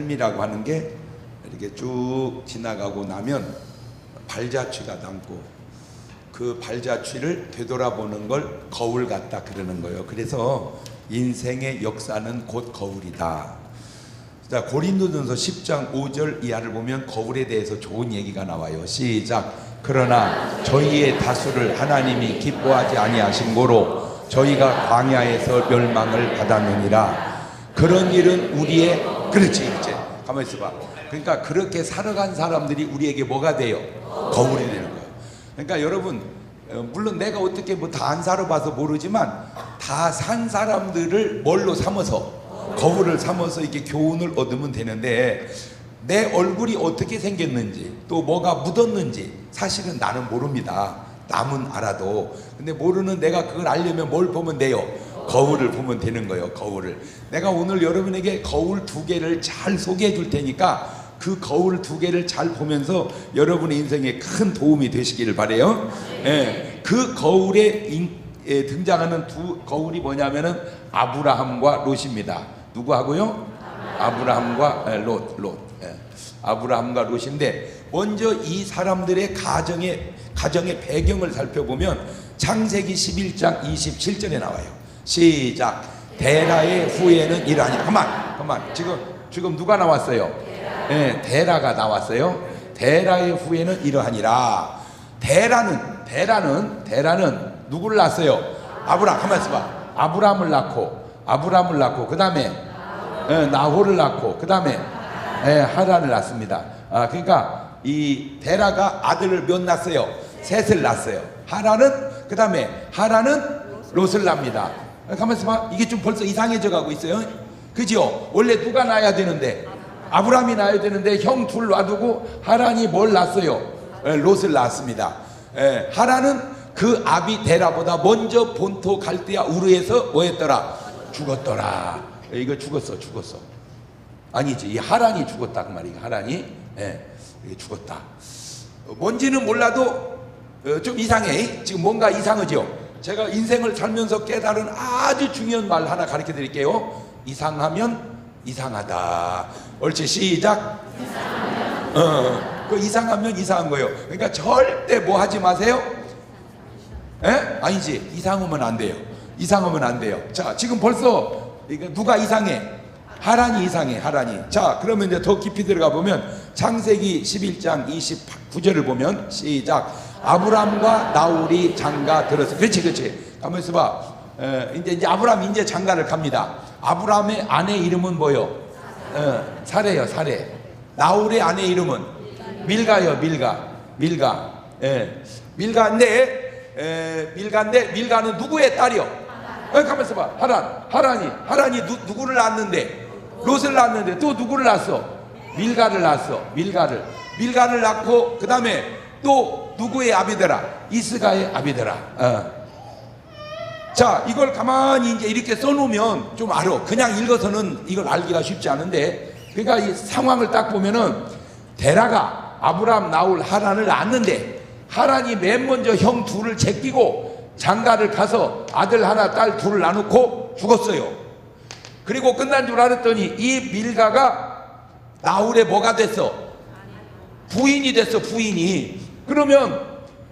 삶이라고 하는 게 이렇게 쭉 지나가고 나면 발자취가 남고 그 발자취를 되돌아보는 걸 거울 같다 그러는 거예요. 그래서 인생의 역사는 곧 거울이다. 자, 고린도전서 10장 5절 이하를 보면 거울에 대해서 좋은 얘기가 나와요. 시작. 그러나 저희의 다수를 하나님이 기뻐하지 아니하신 고로 저희가 광야에서 멸망을 받았느니라. 그런 일은 우리의 그렇지 이제 가만 있어봐. 그러니까 그렇게 살아간 사람들이 우리에게 뭐가 돼요? 거울이 되는 거예요. 그러니까 여러분 어, 물론 내가 어떻게 뭐 다 안 살아봐서 모르지만 다 산 사람들을 뭘로 삼아서 거울을 삼아서 이렇게 교훈을 얻으면 되는데 내 얼굴이 어떻게 생겼는지 또 뭐가 묻었는지 사실은 나는 모릅니다. 남은 알아도 근데 모르는 내가 그걸 알려면 뭘 보면 돼요? 거울을 보면 되는 거예요. 거울을 내가 오늘 여러분에게 거울 두 개를 잘 소개해 줄 테니까 그 거울 두 개를 잘 보면서 여러분의 인생에 큰 도움이 되시기를 바래요. 예, 그 거울에 인- 예, 등장하는 두 거울이 뭐냐면은 아브라함과 롯입니다. 누구하고요? 아브라함과 예, 롯, 롯. 예. 아브라함과 롯인데 먼저 이 사람들의 가정의 가정의 배경을 살펴보면 창세기 11장 27절에 나와요. 시작. 데라의 후예는 이러하니. 그만, 그만. 지금 지금 누가 나왔어요? 예, 데라가 나왔어요. 데라의 후예는 이러하니라. 데라는 데라는 데라는 누구를 낳았어요? 아브람. 가만 있어봐. 아브람을 낳고 아브람을 낳고 그 다음에 예, 나홀을 낳고 그 다음에 예, 하란을 낳습니다. 아 그러니까 이 데라가 아들을 몇 낳았어요? 셋을 낳았어요. 하란은 그 다음에 하란은 롯을 낳습니다. 아, 가만 있어 봐. 이게 좀 벌써 이상해져 가고 있어요. 그죠? 원래 누가 낳아야 되는데 아브람이 낳아야 되는데 형 둘 놔두고 하란이 뭘 낳았어요? 예, 롯을 낳았습니다. 예, 하란은 그 아비 데라보다 먼저 본토 갈대아 우르에서 뭐했더라? 죽었더라. 예, 이거 죽었어, 죽었어. 아니지, 이 하란이 죽었다 그 말이야. 하란이 예, 이게 죽었다. 어, 뭔지는 몰라도 어, 좀 이상해. 지금 뭔가 이상하죠. 제가 인생을 살면서 깨달은 아주 중요한 말 하나 가르쳐 드릴게요. 이상하면 이상하다. 옳지, 시작. 어, 그 이상하면 이상한 거예요. 그러니까 절대 뭐 하지 마세요. 에? 아니지. 이상하면 안 돼요. 이상하면 안 돼요. 자, 지금 벌써 누가 이상해? 하란이 이상해. 하란이. 자, 그러면 이제 더 깊이 들어가 보면 창세기 11장 29절을 보면 시작. 아브람과 나홀이 장가 들었어. 그렇지, 그렇지. 가만 있어 봐. 에, 이제 이제 아브람 이제 장가를 갑니다. 아브람의 아내 이름은 뭐요? 어, 사례요, 사례. 나홀의 아내 이름은 밀가요, 밀가. 밀가. 예. 밀가인데, 에, 밀가인데, 밀가는 누구의 딸이요? 어, 가만 있어 봐. 하란. 하란이. 하란이 누, 누구를 낳았는데? 롯을 낳았는데 또 누구를 낳았어? 밀가를 낳았어. 밀가를. 밀가를 낳고, 그 다음에 또 누구의 아비더라? 이스가의 아비더라. 어. 자, 이걸 가만히 이제 이렇게 써놓으면 좀 알아. 그냥 읽어서는 이걸 알기가 쉽지 않은데, 그러니까 이 상황을 딱 보면은 데라가 아브람, 나홀, 하란을 낳았는데, 하란이 맨 먼저 형 둘을 제끼고 장가를 가서 아들 하나, 딸 둘을 나누고 죽었어요. 그리고 끝난 줄 알았더니 이 밀가가 나홀의 뭐가 됐어? 부인이 됐어, 부인이. 그러면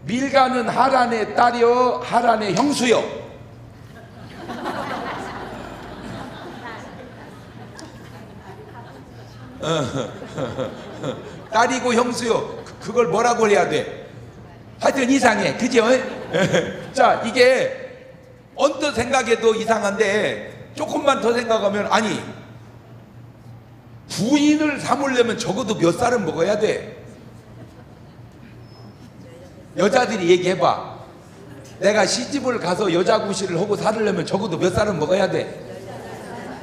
밀가는 하란의 딸이요, 하란의 형수요. 딸이고 형수요. 그- 그걸 뭐라고 해야 돼? 하여튼 이상해. 그죠? 자, 이게 언뜻 생각해도 이상한데 조금만 더 생각하면 아니 부인을 삼으려면 적어도 몇 살은 먹어야 돼. 여자들이 얘기해봐. 내가 시집을 가서 여자 구실을 하고 살으려면 적어도 몇 살은 먹어야 돼.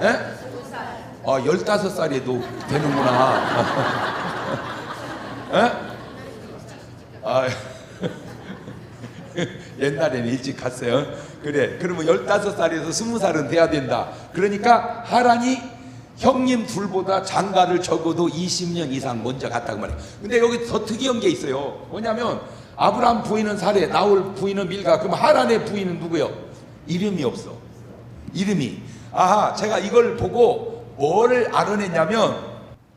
에? 아, 15살에도 되는구나. 에? 아, 옛날에는 일찍 갔어요. 그래. 그러면 15살에서 20살은 돼야 된다. 그러니까 하란이 형님 둘보다 장가를 적어도 20년 이상 먼저 갔다고 말이에요. 근데 여기 더 특이한 게 있어요. 뭐냐면 아브라함 부인은 사례, 나홀 부인은 밀가. 그럼 하란의 부인은 누구요? 이름이 없어. 이름이. 아하, 제가 이걸 보고 뭐를 알아냈냐면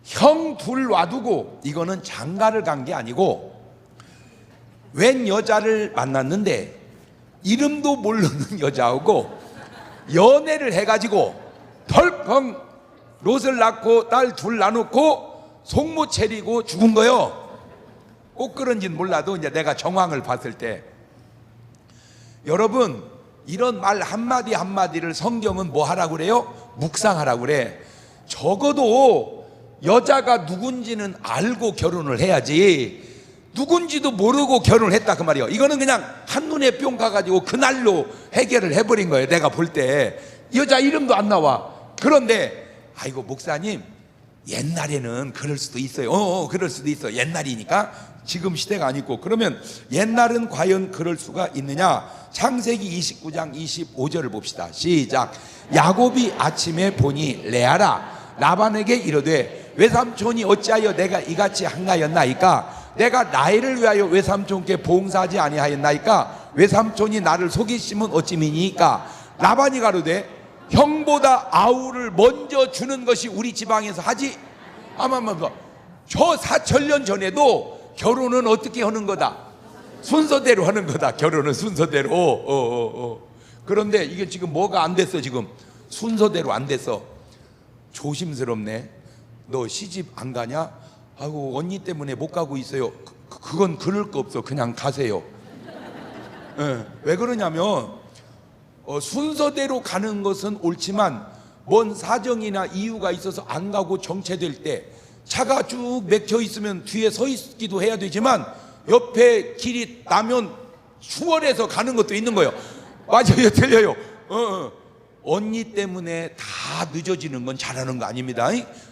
형둘 놔두고 이거는 장가를 간 게 아니고 웬 여자를 만났는데 이름도 모르는 여자하고 연애를 해가지고 덜컹 롯을 낳고 딸둘 나놓고 속모 차리고 죽은 거요. 꼭 그런지는 몰라도 이제 내가 정황을 봤을 때 여러분 이런 말 한마디 한마디를 성경은 뭐 하라고 그래요? 묵상하라고 그래. 적어도 여자가 누군지는 알고 결혼을 해야지. 누군지도 모르고 결혼을 했다 그 말이에요. 이거는 그냥 한눈에 뿅 가가지고 그날로 해결을 해버린 거예요. 내가 볼 때. 여자 이름도 안 나와. 그런데 아이고 목사님 옛날에는 그럴 수도 있어요. 어, 어, 그럴 수도 있어. 옛날이니까 지금 시대가 아니고 그러면 옛날은 과연 그럴 수가 있느냐? 창세기 29장 25절을 봅시다. 시작. 야곱이 아침에 보니 레아라 라반에게 이르되 외삼촌이 어찌하여 내가 이같이 한가였나이까? 내가 나이를 위하여 외삼촌께 봉사하지 아니하였나이까? 외삼촌이 나를 속이심은 어찌미니까? 라반이 가로되 형보다 아우를 먼저 주는 것이 우리 지방에서 하지 아마마마 저 사천년 전에도 결혼은 어떻게 하는 거다? 순서대로 하는 거다. 결혼은 순서대로. 어, 어, 어. 그런데 이게 지금 뭐가 안 됐어 지금? 순서대로 안 됐어 조심스럽네. 너 시집 안 가냐? 아이고 언니 때문에 못 가고 있어요. 그, 그건 그럴 거 없어. 그냥 가세요. 예, 왜 그러냐면 어, 순서대로 가는 것은 옳지만 뭔 사정이나 이유가 있어서 안 가고 정체될 때 차가 쭉 맥혀 있으면 뒤에 서 있기도 해야 되지만 옆에 길이 나면 추월해서 가는 것도 있는 거예요. 맞아요, 틀려요. 어, 어. 언니 때문에 다 늦어지는 건 잘하는 거 아닙니다.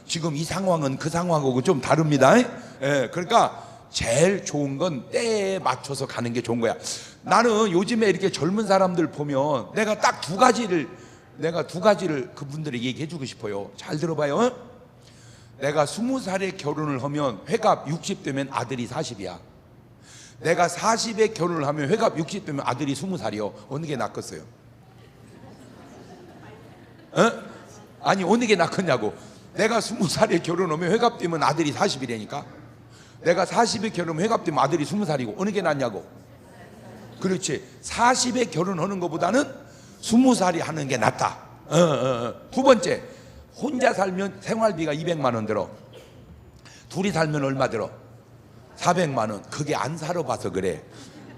지금 이 상황은 그 상황하고 좀 다릅니다. 예, 그러니까 제일 좋은 건 때에 맞춰서 가는 게 좋은 거야. 나는 요즘에 이렇게 젊은 사람들 보면 내가 딱 두 가지를 내가 두 가지를 그분들에게 얘기해 주고 싶어요. 잘 들어봐요. 내가 스무 살에 결혼을 하면 회갑 60 되면 아들이 40이야. 내가 40에 결혼을 하면 회갑 60 되면 아들이 20살이요. 어느 게 낫겠어요? 어? 아니 어느 게 낫겠냐고. 내가 20살에 결혼하면 회갑 되면 아들이 40이라니까. 내가 40에 결혼하면 회갑 되면 아들이 20살이고 어느 게 낫냐고. 그렇지. 40에 결혼하는 것보다는 20살이 하는 게 낫다. 어, 어, 어. 두 번째, 혼자 살면 생활비가 200만 원 들어. 둘이 살면 얼마 들어? 400만 원. 그게 안 살아봐서 그래.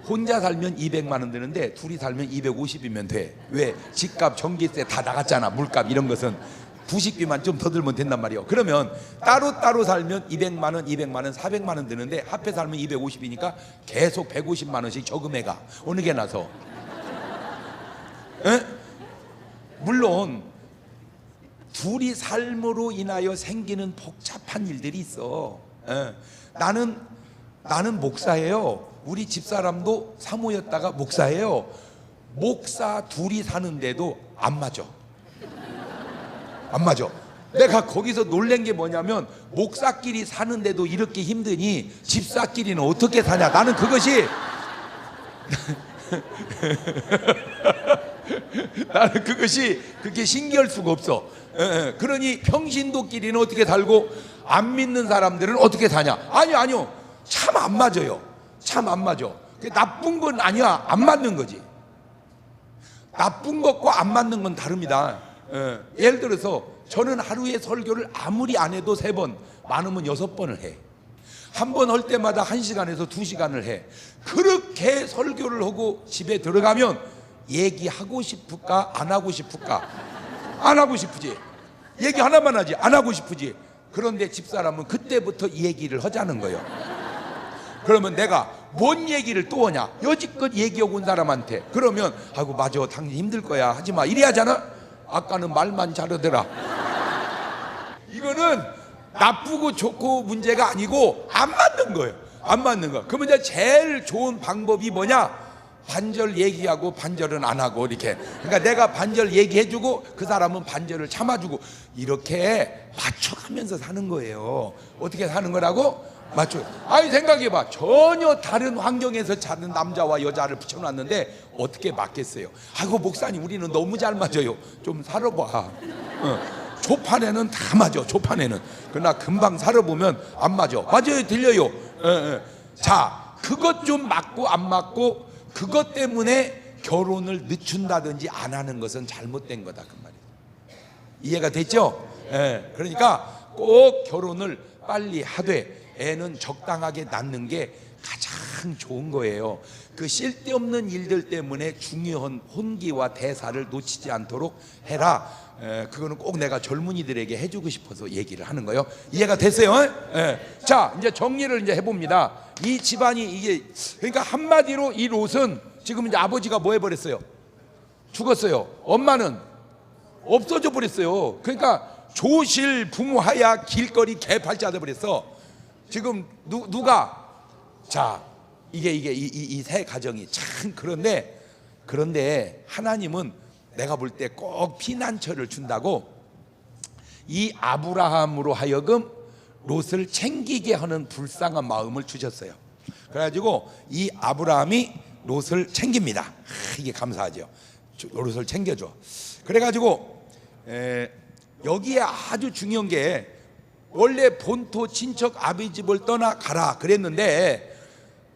혼자 살면 200만 원 드는데 둘이 살면 250이면 돼. 왜? 집값, 전기세 다 나갔잖아. 물값 이런 것은 부식비만 좀 더 들면 된단 말이에요. 그러면 따로 따로 살면 200만 원, 200만 원, 400만 원 드는데 합해 살면 250이니까 계속 150만 원씩 저금해 가. 어느 게 나서? 에? 물론 둘이 삶으로 인하여 생기는 복잡한 일들이 있어. 에. 나는 나는 목사예요. 우리 집사람도 사모였다가 목사예요. 목사 둘이 사는데도 안 맞아. 안 맞아. 내가 거기서 놀란 게 뭐냐면 목사끼리 사는데도 이렇게 힘드니 집사끼리는 어떻게 사냐. 나는 그것이 나는 그것이 그렇게 신기할 수가 없어. 예, 예. 그러니 평신도끼리는 어떻게 살고 안 믿는 사람들은 어떻게 사냐? 아니요, 아니요. 참 안 맞아요. 참 안 맞아. 나쁜 건 아니야. 안 맞는 거지. 나쁜 것과 안 맞는 건 다릅니다. 예. 예를 들어서 저는 하루에 설교를 아무리 안 해도 세 번, 많으면 여섯 번을 해. 한 번 할 때마다 한 시간에서 두 시간을 해. 그렇게 설교를 하고 집에 들어가면 얘기하고 싶을까? 안 하고 싶을까? 안 하고 싶으지. 얘기 하나만 하지. 안 하고 싶으지. 그런데 집사람은 그때부터 얘기를 하자는 거예요. 그러면 내가 뭔 얘기를 또 하냐? 여지껏 얘기하고 온 사람한테. 그러면 아이고 맞아 당신 힘들 거야 하지 마. 이래 하잖아. 아까는 말만 잘하더라. 이거는 나쁘고 좋고 문제가 아니고 안 맞는 거예요. 안 맞는 거. 그러면 제일 좋은 방법이 뭐냐? 반절 얘기하고 반절은 안 하고 이렇게. 그러니까 내가 반절 얘기해주고 그 사람은 반절을 참아주고 이렇게 맞춰가면서 사는 거예요. 어떻게 사는 거라고? 맞죠? 아니 생각해봐. 전혀 다른 환경에서 자는 남자와 여자를 붙여놨는데 어떻게 맞겠어요? 아이고 목사님 우리는 너무 잘 맞아요. 좀 살아봐. 어. 조판에는 다 맞아. 조판에는. 그러나 금방 살아보면 안 맞아. 맞아요. 들려요. 예, 예. 자, 그것 좀 맞고 안 맞고 그것 때문에 결혼을 늦춘다든지 안 하는 것은 잘못된 거다 그 말이에요. 이해가 됐죠? 예. 그러니까 꼭 결혼을 빨리 하되 애는 적당하게 낳는 게 가장 좋은 거예요. 그 쓸데없는 일들 때문에 중요한 혼기와 대사를 놓치지 않도록 해라. 에, 그거는 꼭 내가 젊은이들에게 해주고 싶어서 얘기를 하는 거예요. 이해가 됐어요? 예. 자, 이제 정리를 이제 해봅니다. 이 집안이 이게 그러니까 한마디로 이 롯은 지금 이제 아버지가 뭐 해버렸어요? 죽었어요. 엄마는 없어져 버렸어요. 그러니까 조실 부모하야 길거리 개팔자 돼 버렸어. 지금 누, 누가 자 이게 이게 이 세 가정이 참 그런데 그런데 하나님은 내가 볼 때 꼭 피난처를 준다고 이 아브라함으로 하여금 롯을 챙기게 하는 불쌍한 마음을 주셨어요. 그래가지고 이 아브라함이 롯을 챙깁니다. 아, 이게 감사하죠. 저- 롯을 챙겨줘. 그래가지고 에, 여기에 아주 중요한 게 원래 본토 친척 아비 집을 떠나 가라 그랬는데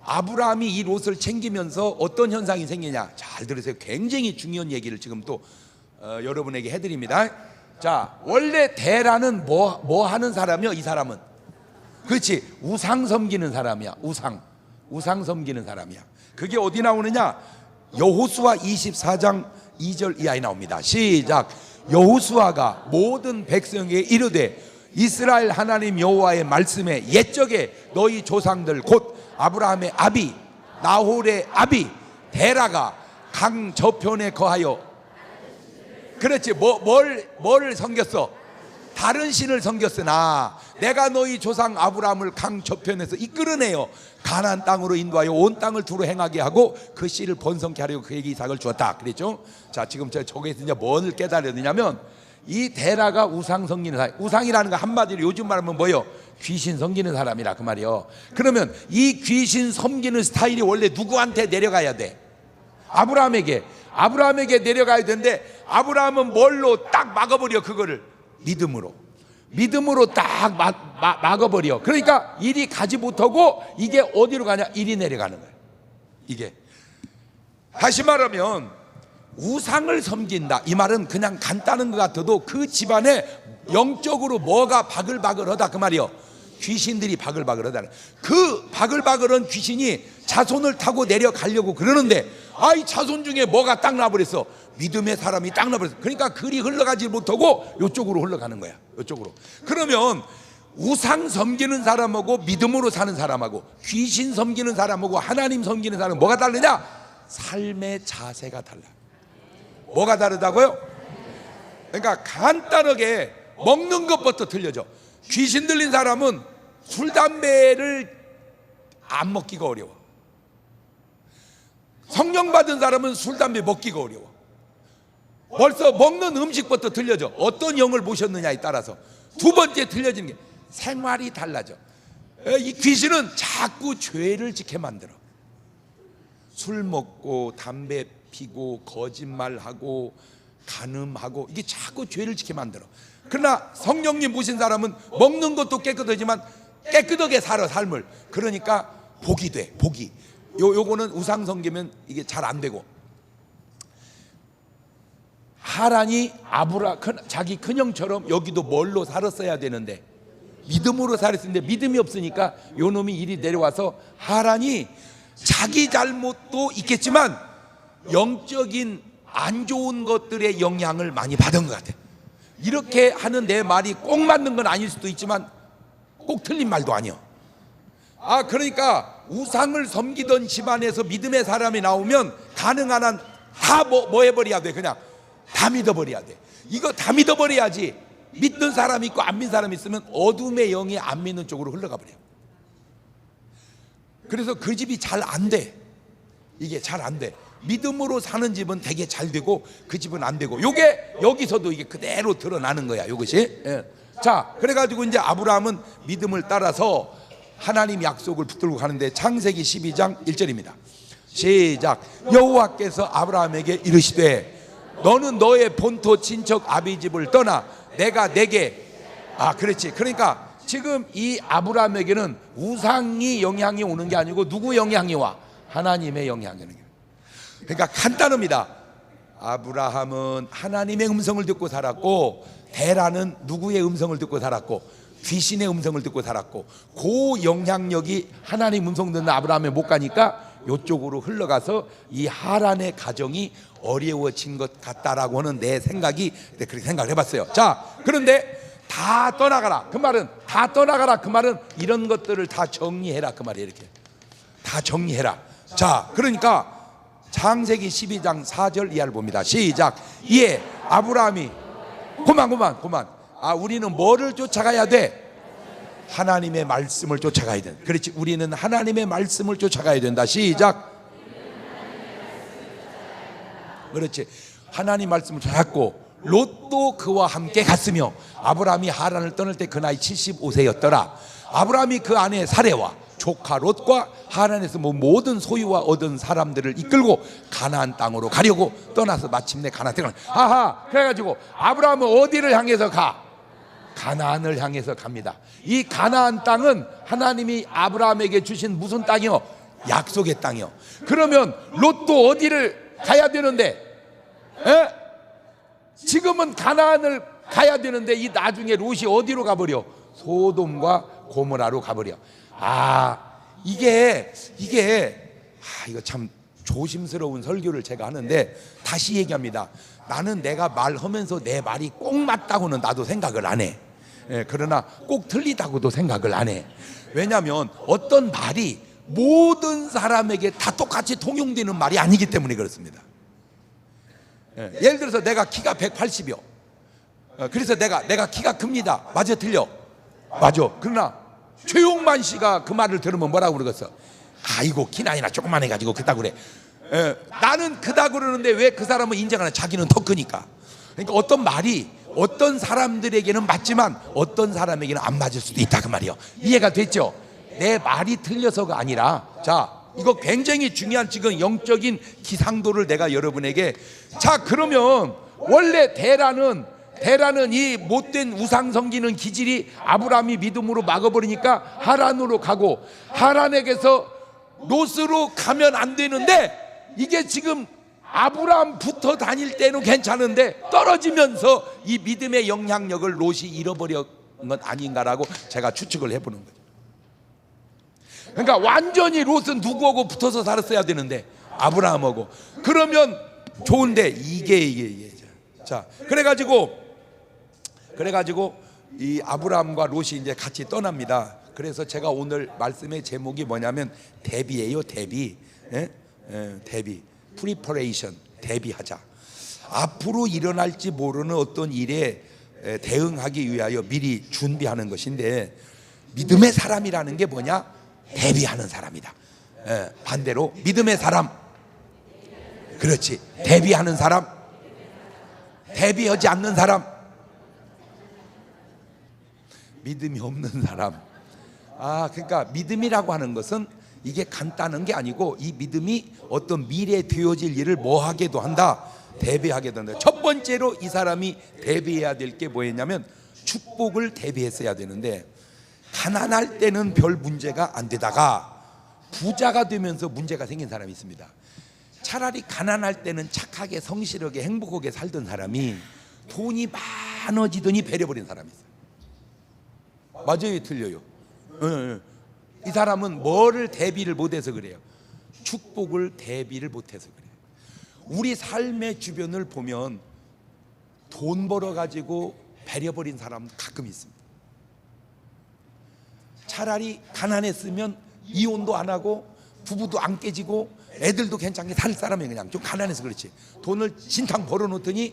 아브라함이 이 롯을 챙기면서 어떤 현상이 생기냐? 잘 들으세요. 굉장히 중요한 얘기를 지금 또 어, 여러분에게 해드립니다. 자, 원래 대라는 뭐, 뭐 하는 사람이요? 이 사람은. 그렇지. 우상 섬기는 사람이야. 우상. 우상 섬기는 사람이야. 그게 어디 나오느냐? 여호수아 24장 2절 이하에 나옵니다. 시작. 여호수아가 모든 백성에게 이르되 이스라엘 하나님 여호와의 말씀에 옛적에 너희 조상들 곧 아브라함의 아비 나홀의 아비 데라가 강 저편에 거하여 그렇지. 뭐, 뭘, 뭘 섬겼어? 다른 신을 섬겼으나 내가 너희 조상 아브라함을 강 저편에서 이끌어내어 가나안 땅으로 인도하여 온 땅을 두루 행하게 하고 그 씨를 번성케 하려고 그에게 이삭을 주었다. 그랬죠? 자 지금 저 저기서 이제 뭘 깨달았느냐면 이 데라가 우상 섬기는 사람 우상이라는 거 한마디로 요즘 말하면 뭐요? 귀신 섬기는 사람이라 그 말이요. 그러면 이 귀신 섬기는 스타일이 원래 누구한테 내려가야 돼? 아브라함에게 아브라함에게 내려가야 되는데 아브라함은 뭘로 딱 막아버려 그거를? 믿음으로. 믿음으로 딱 막, 막, 막아버려. 그러니까 일이 가지 못하고 이게 어디로 가냐? 일이 내려가는 거예요 이게. 다시 말하면 우상을 섬긴다. 이 말은 그냥 간단한 것 같아도 그 집안에 영적으로 뭐가 바글바글하다 그 말이요. 귀신들이 바글바글하다 그 바글바글한 귀신이 자손을 타고 내려가려고 그러는데 아 이 자손 중에 뭐가 딱 나버렸어 믿음의 사람이 딱 나버렸어 그러니까 글이 흘러가지 못하고 이쪽으로 흘러가는 거야 이쪽으로 그러면 우상 섬기는 사람하고 믿음으로 사는 사람하고 귀신 섬기는 사람하고 하나님 섬기는 사람은 뭐가 다르냐 삶의 자세가 달라 뭐가 다르다고요? 그러니까 간단하게 먹는 것부터 틀려져. 귀신 들린 사람은 술 담배를 안 먹기가 어려워. 성령 받은 사람은 술 담배 먹기가 어려워. 벌써 먹는 음식부터 틀려져. 어떤 영을 모셨느냐에 따라서 두 번째 틀려지는 게 생활이 달라져. 에, 이 귀신은 자꾸 죄를 짓게 만들어. 술 먹고 담배 피고 거짓말하고 간음하고 이게 자꾸 죄를 짓게 만들어. 그러나 성령님 모신 사람은 먹는 것도 깨끗하지만 깨끗하게 살아 삶을. 그러니까 복이 돼. 복이. 요 요거는 우상 섬기면 이게 잘 안 되고. 하란이 아브라 큰- 자기 큰형처럼 여기도 뭘로 살았어야 되는데 믿음으로 살았는데 믿음이 없으니까 요 놈이 일이 내려와서 하란이 자기 잘못도 있겠지만 영적인 안 좋은 것들의 영향을 많이 받은 것 같아. 이렇게 하는 내 말이 꼭 맞는 건 아닐 수도 있지만 꼭 틀린 말도 아니야. 아 그러니까 우상을 섬기던 집안에서 믿음의 사람이 나오면 가능한 한 다 뭐 뭐 해버려야 돼 그냥 다 믿어버려야 돼. 이거 다 믿어버려야지. 믿는 사람 있고 안 믿는 사람 있으면 어둠의 영이 안 믿는 쪽으로 흘러가 버려. 그래서 그 집이 잘 안 돼. 이게 잘 안 돼. 믿음으로 사는 집은 되게 잘 되고 그 집은 안 되고. 요게 여기서도 이게 그대로 드러나는 거야. 요것이. 예. 자, 그래가지고 이제 아브라함은 믿음을 따라서 하나님 약속을 붙들고 가는데 창세기 12장 1절입니다. 시작. 여호와께서 아브라함에게 이르시되 너는 너의 본토 친척 아비 집을 떠나 내가 내게 아 그렇지 그러니까 지금 이 아브라함에게는 우상이 영향이 오는 게 아니고 누구 영향이 와 하나님의 영향이 오는 게 그러니까 간단합니다 아브라함은 하나님의 음성을 듣고 살았고 데라는 누구의 음성을 듣고 살았고 귀신의 음성을 듣고 살았고 그 영향력이 하나님 음성 듣는 아브라함에 못 가니까 요쪽으로 흘러가서 이 하란의 가정이 어려워진 것 같다라고 하는 내 생각이 네, 그렇게 생각을 해봤어요. 자, 그런데 다 떠나가라. 그 말은 다 떠나가라. 그 말은 이런 것들을 다 정리해라. 그 말이에요. 이렇게 다 정리해라. 자, 그러니까 창세기 12장 4절 이하를 봅니다. 시작. 이에 아브라함이 그만 그만 그만. 아, 우리는 뭐를 쫓아가야 돼? 하나님의 말씀을 쫓아가야 돼. 그렇지. 우리는 하나님의 말씀을 쫓아가야 된다. 시작. 그렇지. 하나님 말씀을 찾았고 롯도 그와 함께 갔으며 아브라함이 하란을 떠날 때 그 나이 75세였더라. 아브라함이 그 아내 사레와 조카 롯과 하란에서 뭐 모든 소유와 얻은 사람들을 이끌고 가나안 땅으로 가려고 떠나서 마침내 가나안 땅을 아하 그래가지고 아브라함은 어디를 향해서 가? 가나안을 향해서 갑니다. 이 가나안 땅은 하나님이 아브라함에게 주신 무슨 땅이요? 약속의 땅이요. 그러면 롯도 어디를 가야 되는데? 에? 지금은 가나안을 가야 되는데 이 나중에 롯이 어디로 가버려? 소돔과 고모라로 가버려. 아 이게 이게 아 이거 참 조심스러운 설교를 제가 하는데 다시 얘기합니다. 나는 내가 말하면서 내 말이 꼭 맞다고는 나도 생각을 안 해. 예, 그러나 꼭 틀리다고도 생각을 안 해. 왜냐하면 어떤 말이 모든 사람에게 다 똑같이 통용되는 말이 아니기 때문에 그렇습니다. 예, 예를 들어서 내가 키가 180이요. 어, 그래서 내가 내가 키가 큽니다. 맞아 틀려? 맞아. 그러나 최용만 씨가 그 말을 들으면 뭐라고 그러겠어? 아이고 키 나 이나 조그만 해가지고 그따 그래. 예, 나는 그다 그러는데 왜 그 사람은 인정하나? 자기는 더 크니까. 그러니까 어떤 말이 어떤 사람들에게는 맞지만 어떤 사람에게는 안 맞을 수도 있다 그 말이요. 이해가 됐죠? 내 말이 틀려서가 아니라 자 이거 굉장히 중요한 지금 영적인 기상도를 내가 여러분에게 자 그러면 원래 대라는 대라는 이 못된 우상 섬기는 기질이 아브라함이 믿음으로 막아버리니까 하란으로 가고 하란에게서 롯으로 가면 안 되는데 이게 지금 아브라함 붙어 다닐 때는 괜찮은데 떨어지면서 이 믿음의 영향력을 롯이 잃어버린 건 아닌가라고 제가 추측을 해보는 거죠. 그러니까 완전히 롯은 누구하고 붙어서 살았어야 되는데 아브라함하고 그러면 좋은데 이게 이게 이게 자 그래가지고 그래가지고 이 아브라함과 롯이 이제 같이 떠납니다. 그래서 제가 오늘 말씀의 제목이 뭐냐면 대비예요 대비 예? 예, 대비 프리퍼레이션 대비하자. 앞으로 일어날지 모르는 어떤 일에 에, 대응하기 위하여 미리 준비하는 것인데 믿음의 사람이라는 게 뭐냐? 대비하는 사람이다. 예, 반대로 믿음의 사람. 그렇지. 대비하는 사람. 대비하지 않는 사람. 믿음이 없는 사람. 아, 그러니까 믿음이라고 하는 것은 이게 간단한 게 아니고 이 믿음이 어떤 미래에 되어질 일을 뭐 하게도 한다. 대비하게 된다. 첫 번째로 이 사람이 대비해야 될 게 뭐였냐면 축복을 대비했어야 되는데 가난할 때는 별 문제가 안 되다가 부자가 되면서 문제가 생긴 사람이 있습니다. 차라리 가난할 때는 착하게 성실하게 행복하게 살던 사람이 돈이 많아지더니 배려버린 사람이 있어요. 맞아요, 틀려요. 예, 예. 이 사람은 뭐를 대비를 못해서 그래요. 축복을 대비를 못해서 그래요. 우리 삶의 주변을 보면 돈 벌어 가지고 배려버린 사람 가끔 있습니다. 차라리 가난했으면 이혼도 안 하고 부부도 안 깨지고 애들도 괜찮게 살 사람이 그냥 좀 가난해서 그렇지. 돈을 진탕 벌어놓더니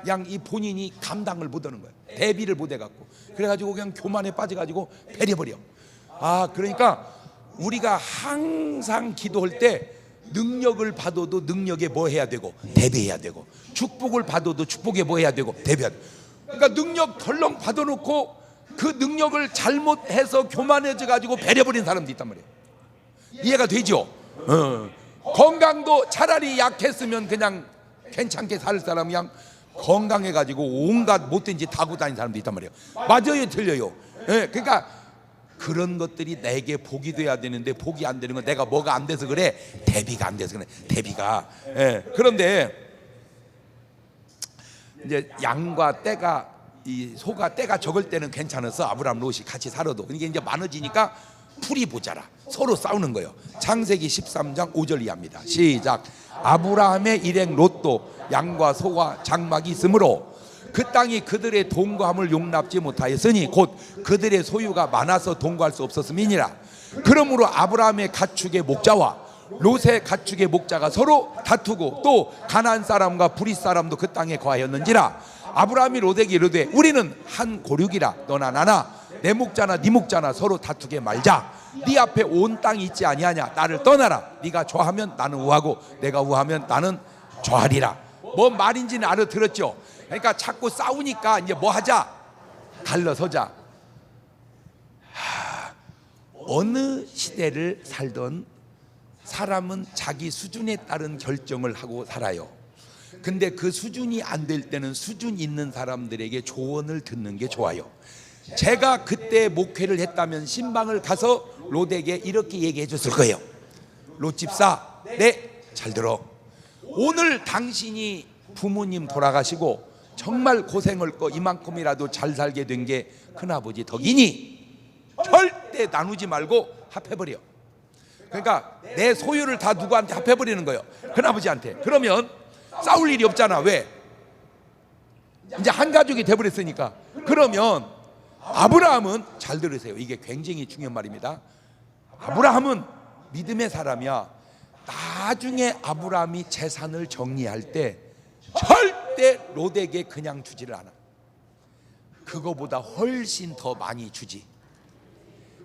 그냥 이 본인이 감당을 못하는 거예요. 대비를 못 해갖고 그래가지고 그냥 교만에 빠져가지고 배려버려. 아 그러니까 우리가 항상 기도할 때 능력을 받아도 능력에 뭐 해야 되고 대비해야 되고 축복을 받아도 축복에 뭐 해야 되고 대비해야 돼. 그러니까 능력 덜렁 받아놓고 그 능력을 잘못해서 교만해져 가지고 배려버린 사람도 있단 말이에요. 이해가 되죠? 어. 건강도 차라리 약했으면 그냥 괜찮게 살 사람 그냥 건강해 가지고 온갖 못된 짓다 하고 다니는 사람도 있단 말이에요. 맞아요, 틀려요. 예, 그러니까 그런 것들이 내게 복이 돼야 되는데 복이 안 되는 건 내가 뭐가 안 돼서 그래 대비가 안 돼서 그래 대비가 예, 그런데 이제 양과 떼가 이 소가 떼가 적을 때는 괜찮아서 아브라함 롯이 같이 살아도 이게 이제 많아지니까 풀이 모자라 서로 싸우는 거예요. 창세기 13장 5절 이하입니다. 시작. 아브라함의 일행 롯도 양과 소와 장막이 있으므로 그 땅이 그들의 동거함을 용납지 못하였으니 곧 그들의 소유가 많아서 동거할 수 없었음이니라. 그러므로 아브라함의 가축의 목자와 롯의 가축의 목자가 서로 다투고 또 가나안 사람과 브리 사람도 그 땅에 거하였는지라. 아브라함이 롯에게 이르되 우리는 한 고륙이라. 너나 나나 내 목자나 네 목자나 서로 다투게 말자. 네 앞에 온 땅이 있지 아니하냐? 나를 떠나라. 네가 좋아하면 나는 우하고 내가 우하면 나는 좋아하리라. 뭔 말인지는 알아들었죠 그러니까 자꾸 싸우니까 이제 뭐 하자 갈러서자 하, 어느 시대를 살던 사람은 자기 수준에 따른 결정을 하고 살아요. 근데 그 수준이 안 될 때는 수준 있는 사람들에게 조언을 듣는 게 좋아요. 제가 그때 목회를 했다면 신방을 가서 롯에게 이렇게 얘기해 줬을 거예요. 롯 집사, 네, 잘 들어. 오늘 당신이 부모님 돌아가시고 정말 고생을 거 이만큼이라도 잘 살게 된 게 큰아버지 덕이니 절대 나누지 말고 합해버려. 그러니까 내 소유를 다 누구한테 합해버리는 거예요. 큰아버지한테. 그러면 싸울 일이 없잖아. 왜? 이제 한 가족이 돼버렸으니까. 그러면 아브라함은 잘 들으세요. 이게 굉장히 중요한 말입니다. 아브라함은 믿음의 사람이야. 나중에 아브라함이 재산을 정리할 때 절 대 롯에게 그냥 주지를 않아. 그거보다 훨씬 더 많이 주지.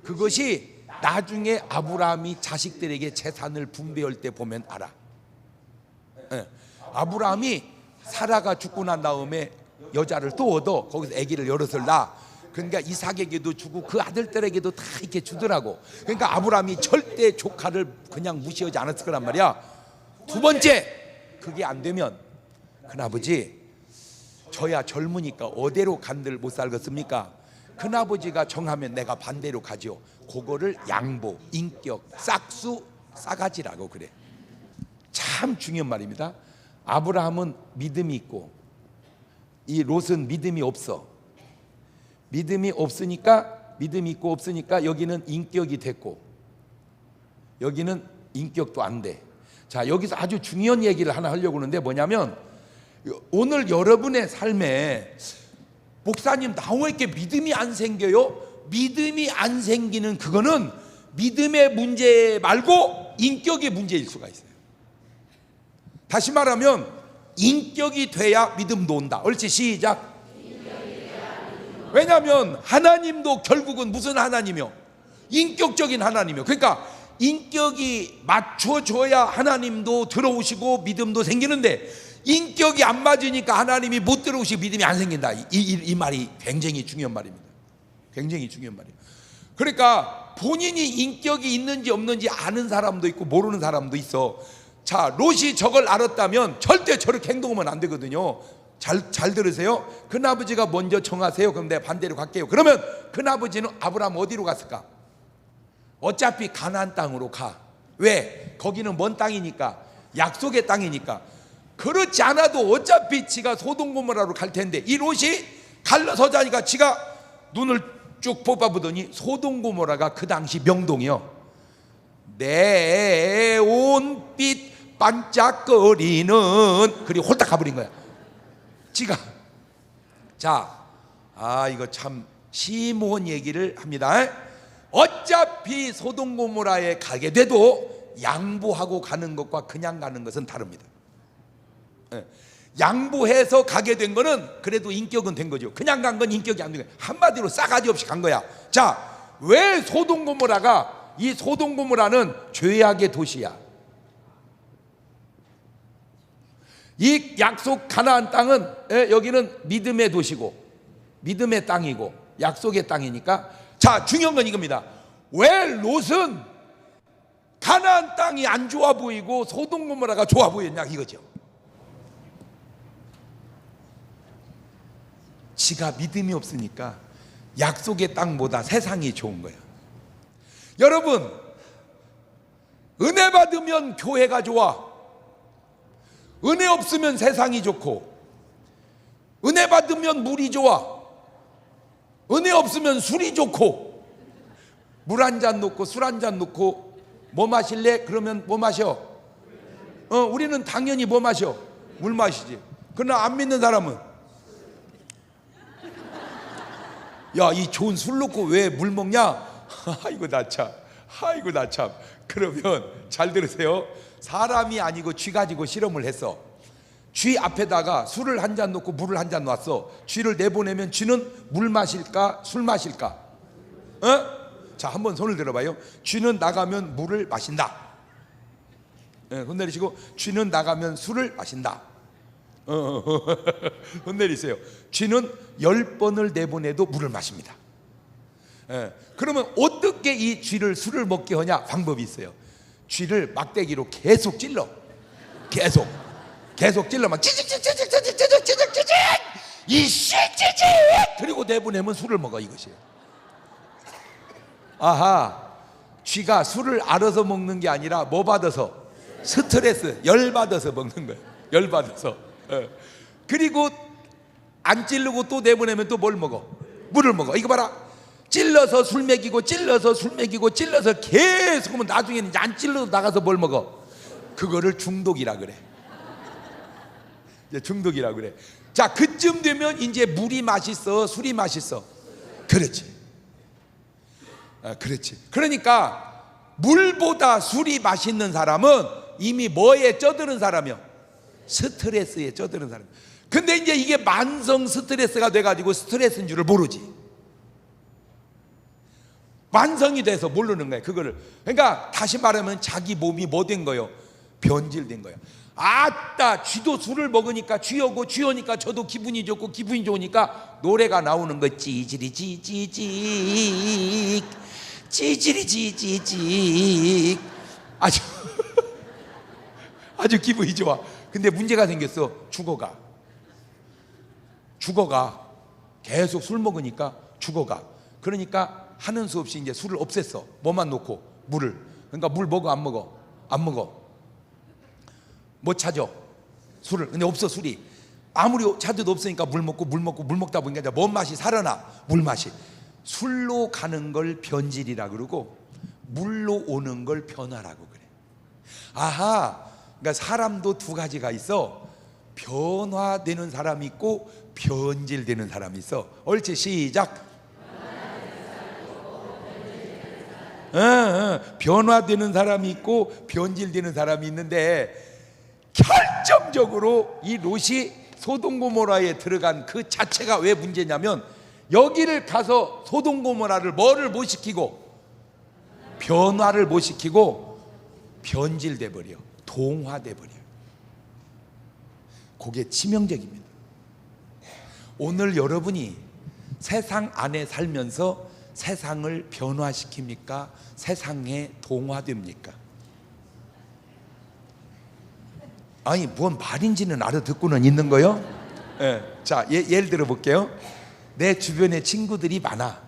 그것이 나중에 아브라함이 자식들에게 재산을 분배할 때 보면 알아. 예. 아브라함이 사라가 죽고 난 다음에 여자를 또 얻어 거기서 아기를 여럿을 낳아. 그러니까 이삭에게도 주고 그 아들들에게도 다 이렇게 주더라고. 그러니까 아브라함이 절대 조카를 그냥 무시하지 않았을 거란 말이야. 두 번째 그게 안 되면 큰아버지 저야 젊으니까 어디로 간들 못 살겠습니까? 큰아버지가 정하면 내가 반대로 가죠. 그거를 양보, 인격, 싹수, 싸가지라고 그래. 참 중요한 말입니다. 아브라함은 믿음이 있고 이 롯은 믿음이 없어. 믿음이 없으니까 믿음이 있고 없으니까 여기는 인격이 됐고 여기는 인격도 안 돼. 자, 여기서 아주 중요한 얘기를 하나 하려고 하는데 뭐냐면 오늘 여러분의 삶에 목사님 이렇게 믿음이 안 생겨요? 믿음이 안 생기는 그거는 믿음의 문제 말고 인격의 문제일 수가 있어요. 다시 말하면 인격이 돼야 믿음도 온다. 옳지 시작. 왜냐하면 하나님도 결국은 무슨 하나님이요? 인격적인 하나님이요. 그러니까 인격이 맞춰줘야 하나님도 들어오시고 믿음도 생기는데 인격이 안 맞으니까 하나님이 못 들어오시고 믿음이 안 생긴다. 이, 이, 이 말이 굉장히 중요한 말입니다. 굉장히 중요한 말이에요. 그러니까 본인이 인격이 있는지 없는지 아는 사람도 있고 모르는 사람도 있어. 자, 롯이 저걸 알았다면 절대 저렇게 행동하면 안 되거든요. 잘, 잘 들으세요. 큰아버지가 먼저 정하세요. 그럼 내가 반대로 갈게요. 그러면 큰아버지는 아브라함 어디로 갔을까? 어차피 가나안 땅으로 가. 왜? 거기는 먼 땅이니까. 약속의 땅이니까. 그렇지 않아도 어차피 지가 소동고모라로 갈 텐데 이 롯이 갈라서자니까 지가 눈을 쭉 뽑아보더니 소동고모라가 그 당시 명동이요. 내 온빛 반짝거리는 그리고 홀딱 가버린 거야. 지가 자, 아 이거 참 심오한 얘기를 합니다. 어차피 소동고모라에 가게 돼도 양보하고 가는 것과 그냥 가는 것은 다릅니다. 예. 양보해서 가게 된 거는 그래도 인격은 된 거죠. 그냥 간 건 인격이 안 된 거야. 한마디로 싸가지 없이 간 거야. 자, 왜 소동고모라가 이 소동고모라는 죄악의 도시야. 이 약속 가나안 땅은 예, 여기는 믿음의 도시고 믿음의 땅이고 약속의 땅이니까 자 중요한 건 이겁니다. 왜 롯은 가나안 땅이 안 좋아 보이고 소동고모라가 좋아 보였냐 이거죠. 지가 믿음이 없으니까 약속의 땅보다 세상이 좋은 거야. 여러분, 은혜 받으면 교회가 좋아. 은혜 없으면 세상이 좋고, 은혜 받으면 물이 좋아. 은혜 없으면 술이 좋고, 물 한 잔 놓고 술 한 잔 놓고 뭐 마실래? 그러면 뭐 마셔? 어, 우리는 당연히 뭐 마셔? 물 마시지. 그러나 안 믿는 사람은 야, 이 좋은 술 놓고 왜 물 먹냐? 아이고 나 참. 아이고 나 참. 그러면 잘 들으세요. 사람이 아니고 쥐 가지고 실험을 했어. 쥐 앞에다가 술을 한 잔 놓고 물을 한 잔 놨어. 쥐를 내보내면 쥐는 물 마실까 술 마실까? 어? 자, 한번 손을 들어봐요. 쥐는 나가면 물을 마신다. 예, 손 내리시고 쥐는 나가면 술을 마신다. 어, 어, 어. 손 내리세요. 쥐는 열 번을 내보내도 물을 마십니다. 예, 그러면 어떻게 이 쥐를 술을 먹게 하냐? 방법이 있어요. 쥐를 막대기로 계속 찔러. 계속. 계속 찔러만 찌직찌직찌직찌직찌직찌직 이씨 찌직 그리고 내보내면 술을 먹어 이것이에요. 아하 쥐가 술을 알아서 먹는 게 아니라 뭐 받아서 스트레스 열 받아서 먹는 거예요. 열 받아서. 예. 그리고 안 찌르고 또 내보내면 또 뭘 먹어? 물을 먹어. 이거 봐라. 찔러서 술 먹이고 찔러서 술 먹이고 찔러서 계속 하면 나중에는 안 찔러도 나가서 뭘 먹어? 그거를 중독이라 그래. 이제 중독이라 그래. 자, 그쯤 되면 이제 물이 맛있어, 술이 맛있어. 그렇지. 아, 그렇지. 그러니까 물보다 술이 맛있는 사람은 이미 뭐에 쩌드는 사람이요? 스트레스에 쩌드는 사람. 근데 이제 이게 만성 스트레스가 돼가지고 스트레스인 줄을 모르지. 만성이 돼서 모르는 거예요. 그거를. 그러니까 다시 말하면 자기 몸이 뭐 된 거요? 변질된 거예요. 아따, 쥐도 술을 먹으니까 쥐하고 쥐하니까 저도 기분이 좋고 기분이 좋으니까 노래가 나오는 거 찌질이 찌찌직 찌질이 찌찌직 아주 아주 기분이 좋아. 근데 문제가 생겼어. 죽어가. 죽어가. 계속 술 먹으니까 죽어가. 그러니까 하는 수 없이 이제 술을 없앴어. 뭐만 놓고 물을. 그러니까 물 먹어 안 먹어? 안 먹어. 못 찾아. 술을. 근데 없어 술이. 아무리 찾아도 없으니까 물 먹고 물 먹고 물 먹다 보니까 이제 뭔 맛이 살아나. 물 맛이. 술로 가는 걸 변질이라 그러고 물로 오는 걸 변화라고 그래. 아하. 그러니까 사람도 두 가지가 있어. 변화되는 사람이 있고 변질되는 사람이 있어. 옳지 시작. 어, 어, 변화되는 사람이 있고 변질되는 사람이 있는데 결정적으로 이 롯이 소돔고모라에 들어간 그 자체가 왜 문제냐면 여기를 가서 소돔고모라를 뭐를 못 시키고 변화를 못 시키고 변질돼 버려 동화돼 버려 그게 치명적입니다 오늘 여러분이 세상 안에 살면서 세상을 변화시킵니까 세상에 동화됩니까 아니 뭔 말인지는 알아듣고는 있는 거요? 예. 자 예, 예를 들어 볼게요. 내 주변에 친구들이 많아.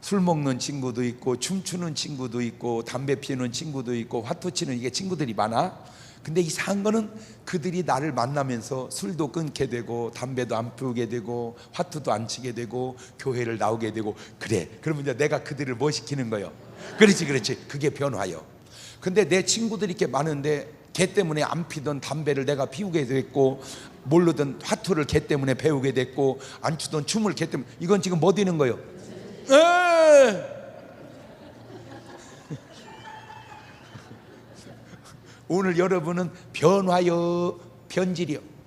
술 먹는 친구도 있고 춤추는 친구도 있고 담배 피우는 친구도 있고 화투 치는 이게 친구들이 많아. 근데 이상한 거는 그들이 나를 만나면서 술도 끊게 되고 담배도 안 피우게 되고 화투도 안 치게 되고 교회를 나오게 되고 그래. 그러면 이제 내가 그들을 뭐 시키는 거요? 그렇지 그렇지. 그게 변화요. 근데 내 친구들이 이렇게 많은데 걔 때문에 안 피던 담배를 내가 피우게 됐고 모르던 화투를 걔 때문에 배우게 됐고 안 추던 춤을 걔 때문에 이건 지금 뭐 되는 거요? 에! 오늘 여러분은 변화요 변질이요